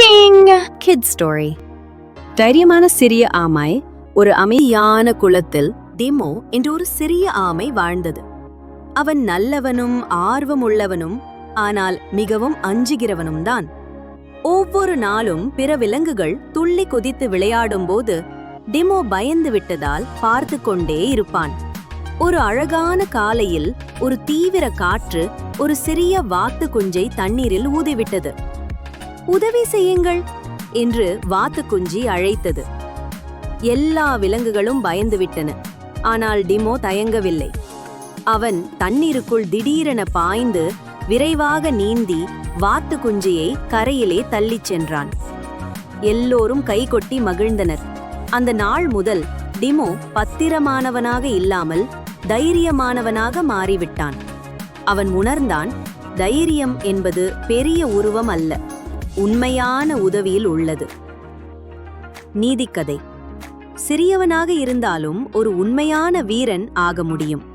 Ching! Kit story தைரியமான சிறிய ஆமை ஒரு அமைதியான குளத்தில் டிமோ என்ற ஒரு சிறிய ஆமை வாழ்ந்தது. அவன் நல்லவனும் ஆர்வமுள்ளவனும் ஆனால் மிகவும் அஞ்சுகிறவனும் தான் ஒவ்வொரு நாளும் பிற விலங்குகள் துள்ளி குதித்து விளையாடும்போது டிமோ பயந்து விட்டதால் பார்த்து கொண்டே இருப்பான். ஒரு அழகான காலையில் ஒரு தீவிர காற்று ஒரு சிறிய வாத்து குஞ்சை தண்ணீரில் ஊதிவிட்டது. உதவி செய்யுங்கள் என்று வாத்து குஞ்சி அழைத்தது. எல்லா விலங்குகளும் பயந்துவிட்டன. ஆனால் டிமோ தயங்கவில்லை. அவன் தண்ணீருக்குள் திடீரென பாய்ந்து விரைவாக நீந்தி வாத்து குஞ்சியை கரையிலே தள்ளிச் சென்றான். எல்லோரும் கைகொட்டி மகிழ்ந்தனர். அந்த நாள் முதல் டிமோ பத்திரமானவனாக இல்லாமல் தைரியமானவனாக மாறிவிட்டான். அவன் உணர்ந்தான் தைரியம் என்பது பெரிய உருவம் அல்ல. உண்மையான உதவியில் உள்ளது. நீதிக்கதை. சிறியவனாக இருந்தாலும் ஒரு உண்மையான வீரன் ஆக முடியும்.